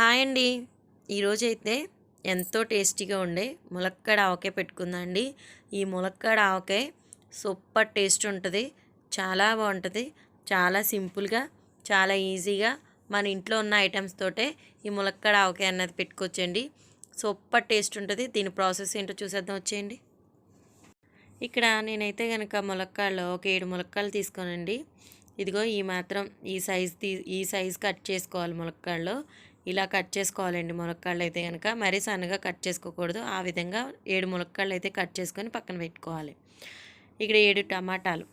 Hi అండి. ఈరోజు అయితే ఎంతో టేస్టీగా ఉండే ములక్కాడ ఆవకాయ పెట్టుకుందండి ఈ ములక్కాడ ఆవకాయ సూపర్ టేస్ట్ ఉంటుంది. చాలా బాగుంటుంది. చాలా సింపుల్గా చాలా ఈజీగా మన ఇంట్లో ఉన్న ఐటమ్స్ తోటే ఈ ములక్కాడ ఆవకాయ అన్నది పెట్టుకోవచ్చండి. సూపర్ టేస్ట్ ఉంటుంది. దీని ప్రాసెస్ ఏంటో చూసేద్దాం వచ్చేయండి. ఇక్కడ నేనైతే కనుక ములక్కాళ్ళు ఒక ఏడు ములక్కాడలు తీసుకోనండి. ఇదిగో ఈ మాత్రం ఈ సైజ్ తీ ఈ సైజ్ కట్ చేసుకోవాలి ములక్కాడలో. ఇలా కట్ చేసుకోవాలండి ములక్కాడలు అయితే కనుక మరీ సన్నగా కట్ చేసుకోకూడదు. ఆ విధంగా ఏడు ములక్కాడలు అయితే కట్ చేసుకొని పక్కన పెట్టుకోవాలి. ఇక్కడ ఏడు టమాటాలు.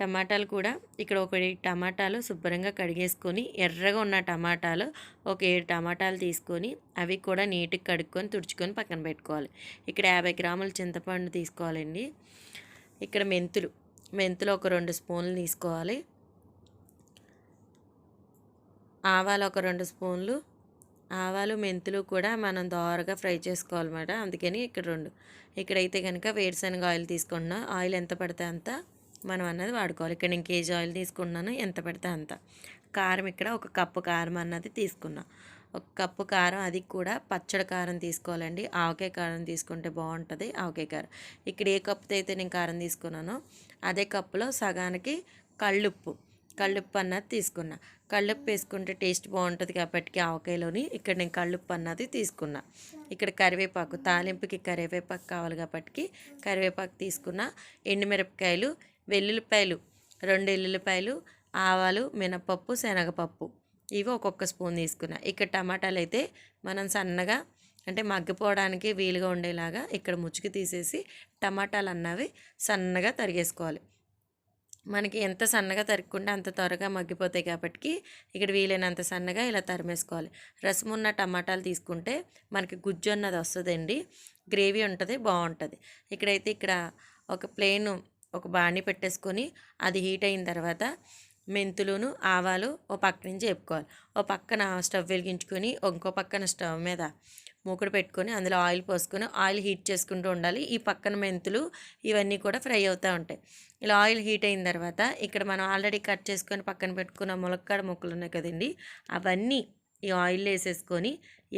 టమాటాలు కూడా ఇక్కడ ఒక టమాటాలు శుభ్రంగా కడిగేసుకొని ఎర్రగా ఉన్న టమాటాలు ఒక ఏడు టమాటాలు తీసుకొని అవి కూడా నీట్గా కడుక్కొని తుడుచుకొని పక్కన పెట్టుకోవాలి. ఇక్కడ యాభై గ్రాముల చింతపండు తీసుకోవాలండి. ఇక్కడ మెంతులు. మెంతులు ఒక రెండు స్పూన్లు తీసుకోవాలి. ఆవాలు ఒక రెండు స్పూన్లు. ఆవాలు మెంతులు కూడా మనం దోరగా ఫ్రై చేసుకోవాలన్నమాట అందుకని ఇక్కడ రెండు. ఇక్కడైతే కనుక వేరుశనగ ఆయిల్ తీసుకున్నా ఆయిల్ ఎంత పడితే అంత మనం అన్నది వాడుకోవాలి. ఇక్కడ నేను కేజీ ఆయిల్ తీసుకున్నాను ఎంత పడితే అంత. కారం ఇక్కడ ఒక కప్పు కారం అన్నది తీసుకున్నా. ఒక కప్పు కారం అది కూడా పచ్చడి కారం తీసుకోవాలండి. ఆవకాయ కారం తీసుకుంటే బాగుంటుంది ఆవకాయ కారం. ఇక్కడ ఏ కప్పుతో అయితే నేను కారం తీసుకున్నానో అదే కప్పులో సగానికి కళ్ళుప్పు. కళ్ళుప్పు అన్నది తీసుకున్నా. కళ్ళుప్పు వేసుకుంటే టేస్ట్ బాగుంటుంది కాబట్టి ఆవకాయలోని ఇక్కడ నేను కళ్ళుప్పు అన్నది తీసుకున్నా. ఇక్కడ కరివేపాకు తాలింపుకి కరివేపాకు కావాలి కాబట్టి కరివేపాకు తీసుకున్న. ఎండుమిరపకాయలు వెల్లుల్లిపాయలు రెండు ఎల్లుల్లిపాయలు ఆవాలు మినపప్పు శనగపప్పు ఇవి ఒక్కొక్క స్పూన్ తీసుకున్నా. ఇక్కడ టమాటాలు అయితే మనం సన్నగా అంటే మగ్గిపోవడానికి వీలుగా ఉండేలాగా ఇక్కడ ముచ్చుకి తీసేసి టమాటాలు అన్నవి సన్నగా తరిగేసుకోవాలి. మనకి ఎంత సన్నగా తరుక్కుంటే అంత త్వరగా మగ్గిపోతాయి కాబట్టి ఇక్కడ వీలైనంత సన్నగా ఇలా తరిమేసుకోవాలి. రసం ఉన్న టమాటాలు తీసుకుంటే మనకి గుజ్జు అన్నది వస్తుందండి. గ్రేవీ ఉంటుంది బాగుంటుంది. ఇక్కడైతే ఇక్కడ ఒక ప్లేను ఒక బాణీ పెట్టేసుకొని అది హీట్ అయిన తర్వాత మెంతులును ఆవాలు ఓ పక్క నుంచి చెప్పుకోవాలి ఓ పక్కన స్టవ్ వెలిగించుకొని ఇంకో పక్కన స్టవ్ మీద మూకుడు పెట్టుకొని అందులో ఆయిల్ పోసుకొని ఆయిల్ హీట్ చేసుకుంటూ ఉండాలి. ఈ పక్కన మెంతులు ఇవన్నీ కూడా ఫ్రై అవుతూ ఉంటాయి. ఇలా ఆయిల్ హీట్ అయిన తర్వాత ఇక్కడ మనం ఆల్రెడీ కట్ చేసుకొని పక్కన పెట్టుకున్న ములక్కాడ ముక్కలు ఉన్నాయి కదండి అవన్నీ ఈ ఆయిల్ వేసేసుకొని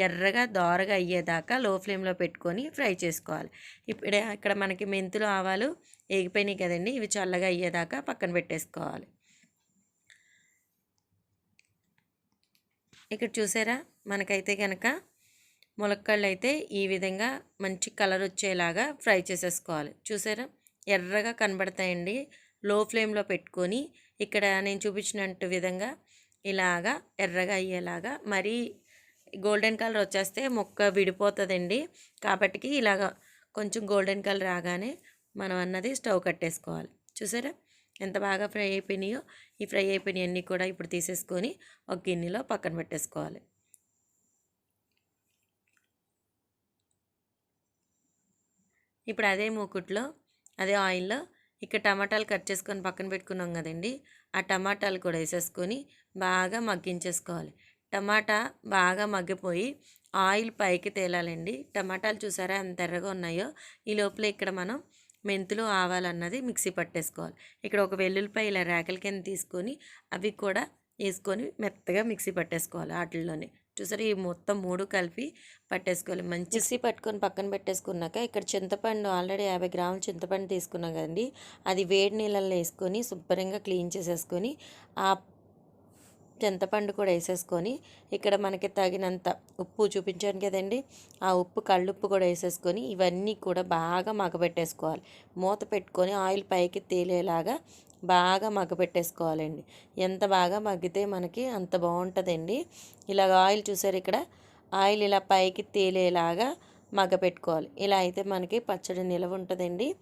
ఎర్రగా దోరగా అయ్యేదాకా లో ఫ్లేమ్లో పెట్టుకొని ఫ్రై చేసుకోవాలి. ఇప్పుడు ఇక్కడ మనకి మెంతులు ఆవాలు ఎగిపోయినాయి కదండి ఇవి చల్లగా అయ్యేదాకా పక్కన పెట్టేసుకోవాలి. ఇక్కడ చూసారా? మనకైతే కనుక ములక్కాళ్ళు అయితే ఈ విధంగా మంచి కలర్ వచ్చేలాగా ఫ్రై చేసేసుకోవాలి. చూసారా? ఎర్రగా కనబడతాయండి. లో ఫ్లేమ్లో పెట్టుకొని ఇక్కడ నేను చూపించినట్టు విధంగా ఇలాగా ఎర్రగా అయ్యేలాగా మరీ గోల్డెన్ కలర్ వచ్చేస్తే మొక్క విడిపోతుందండి. కాబట్టికి ఇలాగ కొంచెం గోల్డెన్ కలర్ రాగానే మనం అన్నది స్టవ్ కట్టేసుకోవాలి. చూసారా? ఎంత బాగా ఫ్రై అయిపోయినాయో ఈ ఫ్రై అయిపోయినవన్నీ అన్నీ కూడా ఇప్పుడు తీసేసుకొని ఒక గిన్నెలో పక్కన పెట్టేసుకోవాలి. ఇప్పుడు అదే మూకుట్లో అదే ఆయిల్లో ఇక్కడ టమాటాలు కట్ చేసుకొని పక్కన పెట్టుకున్నాం కదండి. ఆ టమాటాలు కూడా వేసేసుకొని బాగా మగ్గించేసుకోవాలి. టమాటా బాగా మగ్గిపోయి ఆయిల్ పైకి తేలాలండి. టమాటాలు చూసారా ఎంత ఎర్రగా ఉన్నాయో? ఈ లోపల ఇక్కడ మనం మెంతులు ఆవాలన్నది మిక్సీ పట్టేసుకోవాలి. ఇక్కడ ఒక వెల్లుల్లిపాయ ఇలా రేకల కింద తీసుకొని అవి కూడా వేసుకొని మెత్తగా మిక్సీ పట్టేసుకోవాలి వాటిల్లోనే. చూసారు ఈ మొత్తం మూడు కలిపి పట్టేసుకోవాలి. మంచి మిక్సీ పట్టుకొని పక్కన పెట్టేసుకున్నాక ఇక్కడ చింతపండు ఆల్రెడీ యాభై గ్రాముల చింతపండు తీసుకున్నాం కదండి. అది వేడి నీళ్ళల్లో వేసుకొని శుభ్రంగా క్లీన్ చేసేసుకొని ఆ చింతపండు కూడా వేసేసుకొని ఇక్కడ మనకి తగినంత ఉప్పు చూపించాను కదండి. ఆ ఉప్పు కళ్ళుప్పు కూడా వేసేసుకొని ఇవన్నీ కూడా బాగా మగబెట్టేసుకోవాలి మూత పెట్టుకొని ఆయిల్ పైకి తేలేలాగా బాగా మగ్గపెట్టేసుకోవాలండి ఎంత బాగా మగ్గితే మనకి అంత బాగుంటుందండి. ఇలాగ ఆయిల్ చూసారు ఇక్కడ? ఆయిల్ ఇలా పైకి తేలేలాగా మగ్గపెట్టుకోవాలి ఇలా అయితే మనకి పచ్చడి నిలవ ఉంటుందండి.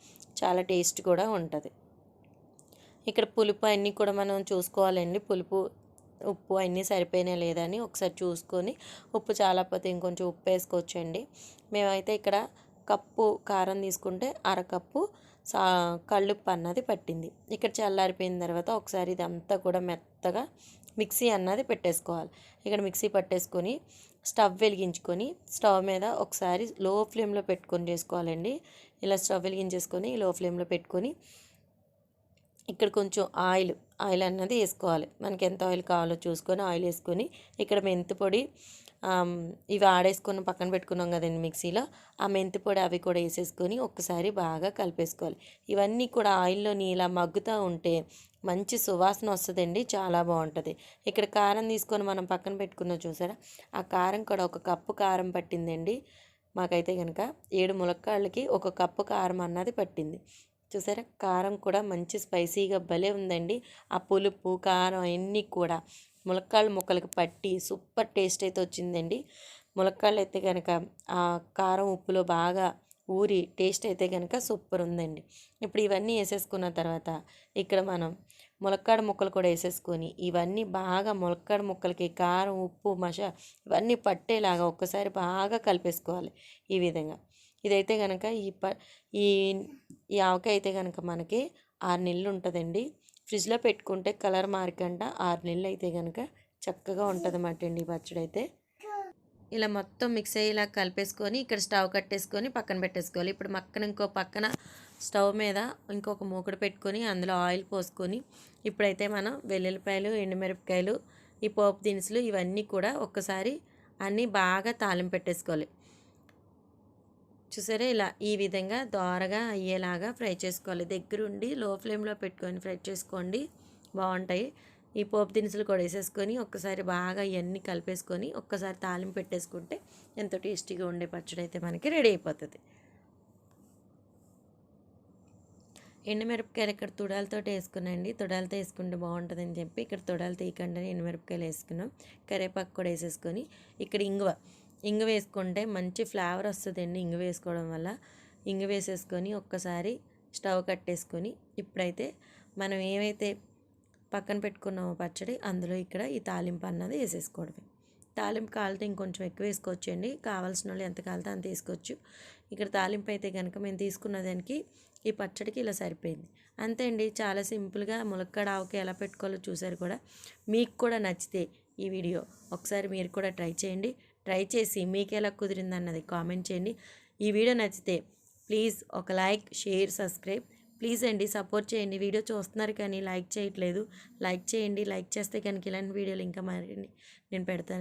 చాలా టేస్ట్ కూడా ఉంటుంది. ఇక్కడ పులుపు అన్నీ కూడా మనం చూసుకోవాలండి. పులుపు ఉప్పు అన్నీ సరిపోయినా లేదని ఒకసారి చూసుకొని ఉప్పు చాలాపోతే ఇంకొంచెం ఉప్పు వేసుకోవచ్చండి. మేమైతే ఇక్కడ కప్పు కారం తీసుకుంటే అరకప్పు సా కళ్ళుప్పు అన్నది పట్టింది. ఇక్కడ చల్లారిపోయిన తర్వాత ఒకసారి ఇదంతా కూడా మెత్తగా మిక్సీ అన్నది పెట్టేసుకోవాలి. ఇక్కడ మిక్సీ పట్టేసుకొని స్టవ్ వెలిగించుకొని స్టవ్ మీద ఒకసారి లో ఫ్లేమ్లో పెట్టుకొని చేసుకోవాలండి. ఇలా స్టవ్ వెలిగించేసుకొని లో ఫ్లేమ్లో పెట్టుకొని ఇక్కడ కొంచెం ఆయిల్ ఆయిల్ అన్నది వేసుకోవాలి. మనకి ఎంత ఆయిల్ కావాలో చూసుకొని ఆయిల్ వేసుకొని ఇక్కడ మెంతి పొడి ఇవి ఆడేసుకొని పక్కన పెట్టుకున్నాం కదండి మిక్సీలో. ఆ మెంతి పొడి అవి కూడా వేసేసుకొని ఒక్కసారి బాగా కలిపేసుకోవాలి. ఇవన్నీ కూడా ఆయిల్లోని ఇలా మగ్గుతూ ఉంటే మంచి సువాసన వస్తుందండి చాలా బాగుంటుంది. ఇక్కడ కారం తీసుకొని మనం పక్కన పెట్టుకున్నాం చూసారా? ఆ కారం కూడా ఒక కప్పు కారం పట్టిందండి. మాకైతే కనుక ఏడు ములక్కాళ్ళకి ఒక కప్పు కారం అన్నది పట్టింది. చూసారా? కారం కూడా మంచి స్పైసీగా భలే ఉందండి. ఆ పులుపు కారం అన్నీ కూడా ములక్కాళ్ళ ముక్కలకి పట్టి సూపర్ టేస్ట్ అయితే వచ్చిందండి. ములక్కాళ్ళు అయితే కనుక ఆ కారం ఉప్పులో బాగా ఊరి టేస్ట్ అయితే కనుక సూపర్ ఉందండి. ఇప్పుడు ఇవన్నీ వేసేసుకున్న తర్వాత ఇక్కడ మనం ములక్కాడ ముక్కలు కూడా వేసేసుకొని ఇవన్నీ బాగా ములక్కాడ ముక్కలకి కారం ఉప్పు మష ఇవన్నీ పట్టేలాగా ఒక్కసారి బాగా కలిపేసుకోవాలి ఈ విధంగా. ఇదైతే కనుక ఈ ప ఈ ఈ ఆవకాయ అయితే కనుక మనకి ఆరు నెలలు ఉంటుందండి. ఫ్రిడ్జ్లో పెట్టుకుంటే కలర్ మారకుండా ఆరు నెలలు అయితే కనుక చక్కగా ఉంటుంది అన్నమాట అండి పచ్చడి అయితే ఇలా మొత్తం మిక్స్ అయ్యేలా కలిపేసుకొని ఇక్కడ స్టవ్ కట్టేసుకొని పక్కన పెట్టేసుకోవాలి. ఇప్పుడు పక్కన ఇంకో పక్కన స్టవ్ మీద ఇంకొక మూకుడు పెట్టుకొని అందులో ఆయిల్ పోసుకొని ఇప్పుడైతే మనం వెల్లుల్లిపాయలు ఎండుమిరపకాయలు ఈ పోపు దినుసులు ఇవన్నీ కూడా ఒక్కసారి అన్నీ బాగా తాలింపు పెట్టేసుకోవాలి. చూసారా? ఇలా ఈ విధంగా దోరగా అయ్యేలాగా ఫ్రై చేసుకోవాలి. దగ్గరుండి లో ఫ్లేమ్లో పెట్టుకొని ఫ్రై చేసుకోండి. బాగుంటాయి ఈ పోపు దినుసులు కూడా వేసేసుకొని ఒక్కసారి బాగా ఇవన్నీ కలిపేసుకొని ఒక్కసారి తాలింపు పెట్టేసుకుంటే ఎంతో టేస్టీగా ఉండే పచ్చడి అయితే మనకి రెడీ అయిపోతుంది. ఎండుమిరపకాయలు ఇక్కడ తుడాలతో వేసుకున్నాండి తుడాలతో వేసుకుంటే బాగుంటుందని చెప్పి ఇక్కడ తుడాలు తీయకుండా ఎండుమిరపకాయలు వేసుకున్నాం. కరివేపాకు కూడా వేసేసుకొని ఇక్కడ ఇంగువ ఇంగు వేసుకుంటే మంచి ఫ్లేవర్ వస్తుందండి ఇంగు వేసుకోవడం వల్ల. ఇంగు వేసేసుకొని ఒక్కసారి స్టవ్ కట్టేసుకొని ఇప్పుడైతే మనం ఏమైతే పక్కన పెట్టుకున్నామో పచ్చడి అందులో ఇక్కడ ఈ తాలింపు అన్నది వేసేసుకోవడమే. తాలింపు కాలితే ఇంకొంచెం ఎక్కువ వేసుకోవచ్చు అండి కావాల్సిన వాళ్ళు ఎంత కాలితే అంత తీసుకోవచ్చు ఇక్కడ తాలింపు అయితే కనుక మేము తీసుకున్న దానికి ఈ పచ్చడికి ఇలా సరిపోయింది. అంతే అండి. చాలా సింపుల్గా ములక్కాడ ఆవుకి ఎలా పెట్టుకోవాలో చూసారు కూడా. మీకు కూడా నచ్చితే ఈ వీడియో ఒకసారి మీరు కూడా ట్రై చేయండి. ట్రై చేసి మీకు ఎలా కుదిరింది అన్నది కామెంట్ చేయండి. ఈ వీడియో నచ్చితే ప్లీజ్ ఒక లైక్ షేర్ సబ్స్క్రైబ్. ప్లీజ్ అండి సపోర్ట్ చేయండి. వీడియో చూస్తున్నారు కానీ లైక్ చేయట్లేదు. లైక్ చేయండి. లైక్ చేస్తే కనుక ఇలాంటి వీడియోలు ఇంకా మరి నేను పెడతాను.